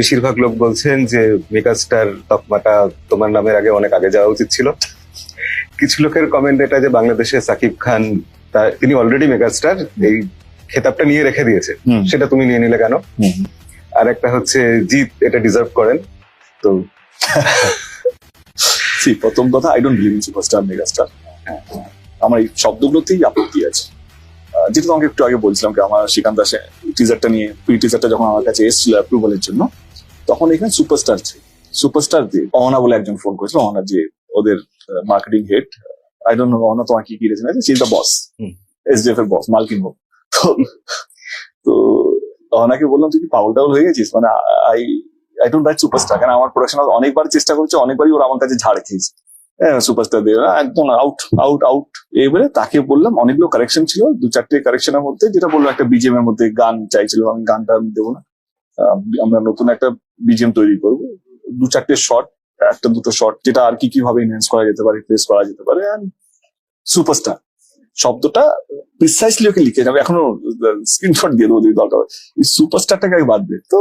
বেশিরভাগ লোক বলছেন যে মেগাস্টার তকমাটা তোমার নামের আগে অনেক আগে যাওয়া উচিত ছিল। কিছু লোকের কমেন্ট এটা যে বাংলাদেশে সাকিব খান তা- তিনি অলরেডি মেগাস্টার এই খেতাবটা নিয়ে রেখে দিয়েছে। সেটা তুমি নিয়ে নিলে কেন? আর একটা হচ্ছে জিৎ এটা ডিজার্ভ করেন। তো প্রথম কথা I don't believe in superstar megastar আমার এই শব্দগুলোতেই আপত্তি আছে। যেটা তোমাকে একটু আগে বলছিলাম আমার শ্রীকান্ত দাসে টিজারটা নিয়ে প্রি টিজারটা যখন আমার কাছে এসেছিল অ্যাপ্রুভালের জন্য তখন এখানে সুপারস্টার ছিল। সুপারস্টার দিয়ে অহনা বলে একজন ফোন করেছিল অহনা যে ওদের marketing head I don't know Ahana তোমার কি কি রেছেন আছে সি দ্য বস। এসডিএফ এর বস মালকিন হোক তো অহনাকে বললাম তুই কি পাগল টাগল হয়ে গেছিস? মানে I I don't right superstar কারণ আমার প্রোডাকশন অনেকবার চেষ্টা করেছে অনেকবারই ওরা আমার কাছে ঝাড় খেয়েছে। হ্যাঁ সুপারস্টার দিয়ে না, একদম আউট আউট আউট এবারে তাকে বললাম অনেকগুলো কারেকশন ছিল দু চারটে কারেকশনের মধ্যে যেটা বলল একটা বিজিএম এর মধ্যে গান চাইছিল আমি গানটা দেবো না। আমরা নতুন একটা বিজিএম তৈরি করব। দু চারটে শর্ট একটা দুটো শর্ট যেটা আর কি কীভাবে এনহ্যান্স করা যেতে পারে প্লেস করা যেতে পারে অ্যান্ড সুপারস্টার শব্দটা প্রিসাইসলি ওকে লিখে যাবে। এখনও স্ক্রিনশট দিয়ে দেবো যদি দরকার সুপারস্টারটাকে বাদ দে। তো